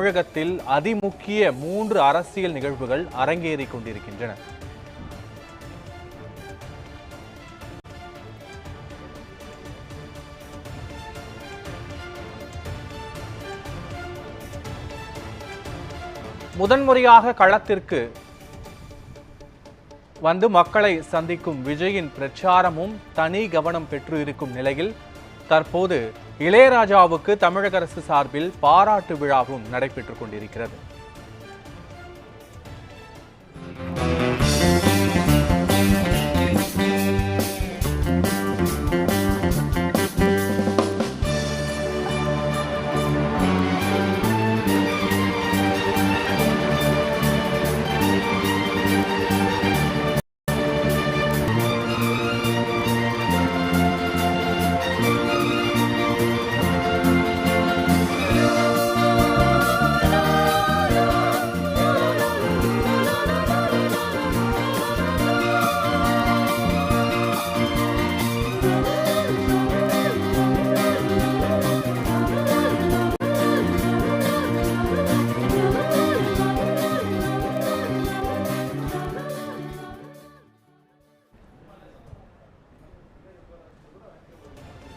தமிழகத்தில் அதிமுக்கிய மூன்று அரசியல் நிகழ்வுகள் அரங்கேறிக் கொண்டிருக்கின்றன. முதன்முறையாக களத்திற்கு வந்து மக்களை சந்திக்கும் விஜயின் பிரச்சாரமும் தனி கவனம் பெற்று இருக்கும் நிலையில் தற்போது இளையராஜாவுக்கு தமிழக அரசு சார்பில் பாராட்டு விழாவும் நடைபெற்றுக் கொண்டிருக்கிறது.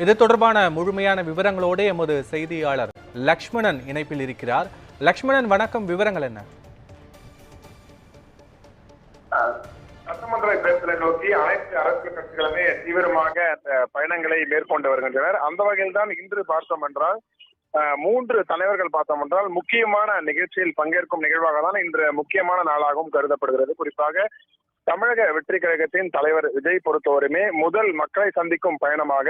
இது தொடர்பான முழுமையான விவரங்களோடு எமது செய்தியாளர் லக்ஷ்மணன் இணைப்பில் இருக்கிறார். லக்ஷ்மணன் வணக்கம். விவரங்கள் என்ன? சட்டமன்ற தேர்தலை நோக்கி அனைத்து அரசியல் கட்சிகளுமே தீவிரமாக அந்த பயணங்களை மேற்கொண்டு வருகின்றனர். அந்த வகையில் தான் இன்று பார்த்தோம் என்றால் அஹ், மூன்று தலைவர்கள் பார்த்தோம் என்றால் முக்கியமான நிகழ்ச்சியில் பங்கேற்கும் நிகழ்வாக தான் இன்று முக்கியமான நாளாகவும் கருதப்படுகிறது. குறிப்பாக தமிழக வெற்றி கழகத்தின் தலைவர் விஜய் பொறுத்தவரையுமே முதல் மக்களை சந்திக்கும் பயணமாக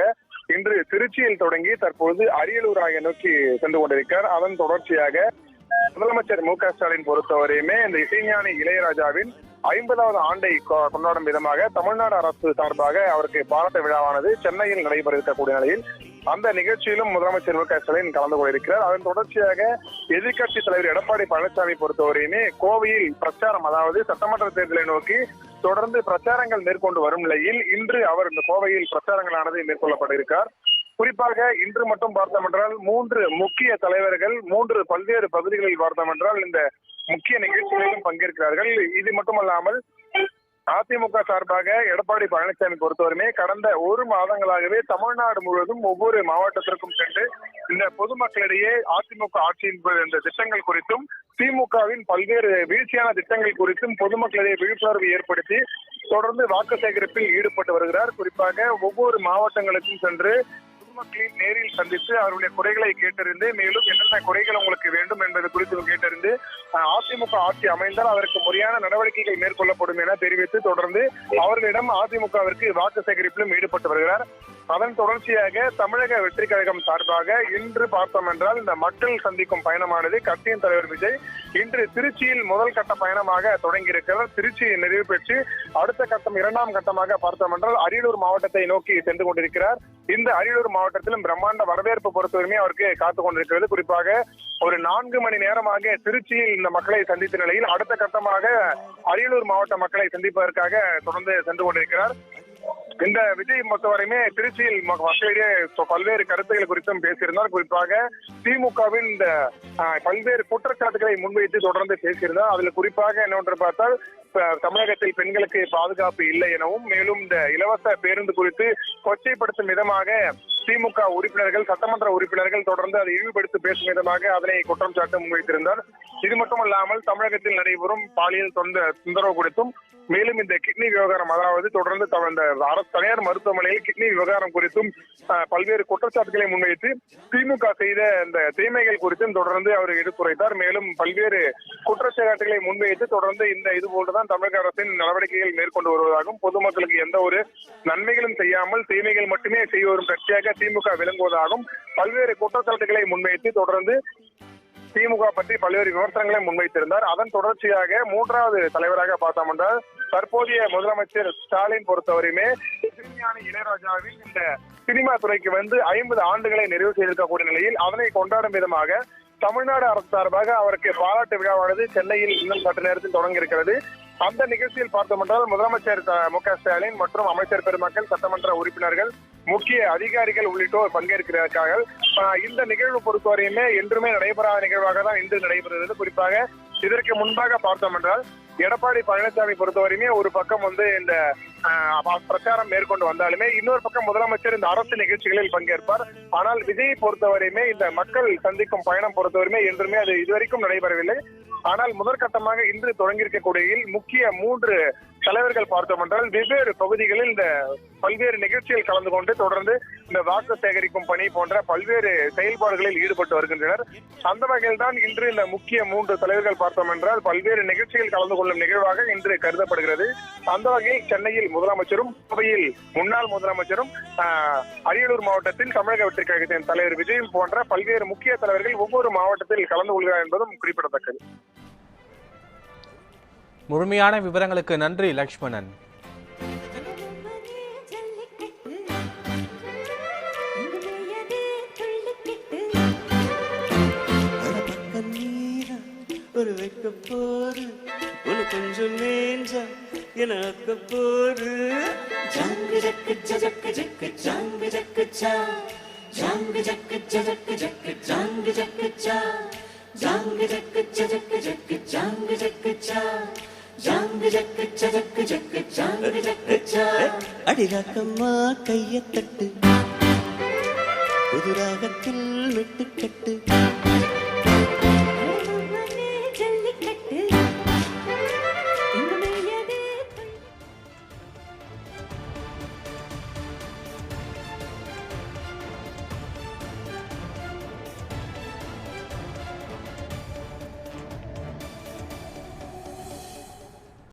இன்று திருச்சியில் தொடங்கி தற்போது அரியலூர் ஆகிய நோக்கி சென்று கொண்டிருக்கிறார். அதன் தொடர்ச்சியாக முதலமைச்சர் மு க ஸ்டாலின் பொறுத்தவரையுமே இந்த இசைஞானி இளையராஜாவின் ஐம்பதாவது ஆண்டை கொ- கொண்டாடும் விதமாக தமிழ்நாடு அரசு சார்பாக அவருக்கு பாராட்டு விழாவானது சென்னையில் நடைபெற இருக்கக்கூடிய நிலையில் அந்த நிகழ்ச்சியிலும் முதலமைச்சர் மு க ஸ்டாலின் கலந்து கொண்டிருக்கிறார். அதன் தொடர்ச்சியாக எதிர்க்கட்சி தலைவர் எடப்பாடி பழனிசாமி பொறுத்தவரையுமே கோவையில் பிரச்சாரம் அதாவது சட்டமன்ற தேர்தலை நோக்கி தொடர்ந்து பிரச்சாரங்கள் மேற்கொண்டு வரும் நிலையில் இன்று அவர் இந்த கோவையில் பிரச்சாரங்களானது மேற்கொள்ளப்பட இருக்கார் குறிப்பாக இன்று மட்டும் பார்த்தோம் என்றால் மூன்று முக்கிய தலைவர்கள் மூன்று பல்வேறு பகுதிகளில் பார்த்தோம் என்றால் இந்த முக்கிய நிகழ்ச்சிகளிலும் பங்கேற்கிறார்கள். இது மட்டுமல்லாமல் அதிமுக சார்பாக எடப்பாடி பழனிசாமி பொறுத்தவரையுமே கடந்த ஒரு மாதங்களாகவே தமிழ்நாடு முழுவதும் ஒவ்வொரு மாவட்டத்திற்கும் சென்று இந்த பொதுமக்களிடையே அதிமுக ஆட்சியின் இந்த திட்டங்கள் குறித்தும் திமுகவின் பல்வேறு வீழ்ச்சியான திட்டங்கள் குறித்தும் பொதுமக்களிடையே விழிப்புணர்வு ஏற்படுத்தி தொடர்ந்து வாக்கு சேகரிப்பில் ஈடுபட்டு வருகிறார். குறிப்பாக ஒவ்வொரு மாவட்டங்களுக்கும் சென்று பொதுமக்களின் நேரில் சந்தித்து அவருடைய குறைகளை கேட்டறிந்து மேலும் என்னென்ன குறைகள் உங்களுக்கு வேண்டும் என்பது குறித்து கேட்டறிந்து அஹ், அதிமுக ஆட்சி அமைந்தால் அதற்கு முறையான நடவடிக்கைகள் மேற்கொள்ளப்படும் என தெரிவித்து தொடர்ந்து அவர்களிடம் அதிமுகவிற்கு வாக்கு சேகரிப்பிலும் ஈடுபட்டு வருகிறார். அதன் தொடர்ச்சியாக தமிழக வெற்றி கழகம் சார்பாக இன்று பார்த்தோம் என்றால் இந்த மக்கள் சந்திக்கும் பயணமானது கட்சியின் தலைவர் விஜய் இன்று திருச்சியில் முதல் கட்ட பயணமாக தொடங்கியிருக்கிறார். திருச்சியை நிறைவு பெற்று அடுத்த கட்டம் இரண்டாம் கட்டமாக பார்த்தோம் என்றால் அரியலூர் மாவட்டத்தை நோக்கி சென்று கொண்டிருக்கிறார். இந்த அரியலூர் மாவட்டத்திலும் பிரம்மாண்ட வரவேற்பு பொறுத்தவரையுமே அவருக்கு காத்துக் கொண்டிருக்கிறது. குறிப்பாக ஒரு நான்கு மணி நேரமாக திருச்சியில் இந்த மக்களை சந்தித்த நிலையில் அடுத்த கட்டமாக அரியலூர் மாவட்ட மக்களை சந்திப்பதற்காக தொடர்ந்து சென்று கொண்டிருக்கிறார். இந்த விஜய் பொறுத்தவரையுமே திருச்சியில் மக்களிடையே பல்வேறு கருத்துக்கள் குறித்தும் பேசியிருந்தார். குறிப்பாக திமுகவின் இந்த பல்வேறு குற்றச்சாட்டுகளை முன்வைத்து தொடர்ந்து பேசியிருந்தார். அதில் குறிப்பாக என்னவென்று பார்த்தால் தமிழகத்தில் பெண்களுக்கு பாதுகாப்பு இல்லை எனவும் மேலும் இந்த இலவச பேருந்து குறித்து கொச்சைப்படுத்தும் விதமாக திமுக உறுப்பினர்கள் சட்டமன்ற உறுப்பினர்கள் தொடர்ந்து அதை இழிவுபடுத்தி பேசும் விதமாக அதனை குற்றம் சாட்டு முன்வைத்திருந்தார். இது மட்டுமல்லாமல் தமிழகத்தில் நடைபெறும் பாலியல் தொந்த தொந்தரவு குறித்தும் மேலும் இந்த கிட்னி விவகாரம் அதாவது தொடர்ந்து இந்த அரசு தனியார் மருத்துவமனையில் கிட்னி விவகாரம் குறித்தும் பல்வேறு குற்றச்சாட்டுகளை முன்வைத்து திமுக செய்த இந்த தீமைகள் குறித்தும் தொடர்ந்து அவர் எடுத்துரைத்தார். மேலும் பல்வேறு குற்றச்சாட்டுகளை முன்வைத்து தொடர்ந்து இந்த இது போன்றுதான் தமிழக அரசின் நடவடிக்கைகள் மேற்கொண்டு வருவதாகவும் பொதுமக்களுக்கு எந்த ஒரு நன்மைகளும் செய்யாமல் தீமைகள் மட்டுமே செய்வரும் கட்சியாக திமுக விளங்குவதாகவும் பல்வேறு குற்றச்சாட்டுகளை முன்வைத்து தொடர்ந்து திமுக பற்றி பல்வேறு விமர்சனங்களை முன்வைத்திருந்தார். அதன் தொடர்ச்சியாக மூன்றாவது தலைவராக பார்த்தோம் என்றால் தற்போதைய முதலமைச்சர் ஸ்டாலின் பொறுத்தவரையுமே சிறுமியான இளையராஜாவில் இந்த சினிமா துறைக்கு வந்து ஐம்பது ஆண்டுகளை நிறைவு செய்திருக்கக்கூடிய நிலையில் அதனை கொண்டாடும் விதமாக தமிழ்நாடு அரசு சார்பாக அவருக்கு பாராட்டு விழாவானது சென்னையில் இன்னும் சற்று நேரத்தில் தொடங்க இருக்கிறது அந்த நிகழ்ச்சியில் பார்த்தோம் என்றால் முதலமைச்சர் மு க ஸ்டாலின் மற்றும் அமைச்சர் பெருமக்கள் சட்டமன்ற உறுப்பினர்கள் முக்கிய அதிகாரிகள் உள்ளிட்டோர் பங்கேற்கிறார்கள். இந்த நிகழ்வு பொறுத்தவரையுமே என்றுமே நடைபெறாத நிகழ்வாக தான் இன்று நடைபெறுகிறது. குறிப்பாக இதற்கு முன்பாக பார்த்தோம் என்றால் எடப்பாடி பழனிசாமி பொறுத்தவரையுமே ஒரு பக்கம் வந்து இந்த ஆஹ், பிரச்சாரம் மேற்கொண்டு வந்தாலுமே இன்னொரு பக்கம் முதலமைச்சர் இந்த அரசு நிகழ்ச்சிகளில் பங்கேற்பார். ஆனால் விஜயை பொறுத்தவரையுமே இந்த மக்கள் சந்திக்கும் பயணம் பொறுத்தவரையுமே என்றுமே அது இதுவரைக்கும் நடைபெறவில்லை. ஆனால் முதற்கட்டமாக இன்று தொடங்கியிருக்கக்கூடிய முக்கிய மூன்று தலைவர்கள் பார்த்தோம் என்றால் வெவ்வேறு பகுதிகளில் இந்த பல்வேறு நிகழ்ச்சியில் கலந்து கொண்டு தொடர்ந்து இந்த வாக்கு சேகரிக்கும் பணி போன்ற பல்வேறு செயல்பாடுகளில் ஈடுபட்டு வருகின்றனர். அந்த வகையில் தான் இன்று இந்த முக்கிய மூன்று தலைவர்கள் பார்த்தோம் என்றால் பல்வேறு நிகழ்ச்சியில் கலந்து கொள்ளும் நிகழ்வாக இன்று கருதப்படுகிறது. அந்த வகையில் சென்னையில் முதலமைச்சரும் கோவையில் முன்னாள் முதலமைச்சரும் ஆஹ், அரியலூர் மாவட்டத்தில் தமிழக வெற்றி கழகத்தின் தலைவர் விஜயும் போன்ற பல்வேறு முக்கிய தலைவர்கள் ஒவ்வொரு மாவட்டத்தில் கலந்து கொள்கிறார் என்பதும் குறிப்பிடத்தக்கது. முழுமையான விவரங்களுக்கு நன்றி லக்ஷ்மணன். அட பக்கம் நீரா ஒரு வைக்க போது ஒரு கொஞ்சம் நேஞ்சா என அக்க போது ஜங்கு ஜக்கு ஜக்கு ஜக்கு ஜங்கு ஜக்கு சா ஜங்கு ஜக்கு ஜக்கு ஜக்கு ஜங்கு ஜக்கு சா ஜங்கு ஜக்கு ஜக்கு ஜக்கு ஜங்கு ஜக்கு சா அடிராக்கம்மா கையத்தட்டு தட்டு. புதுராகத்தில் மெட்டுக்கட்டு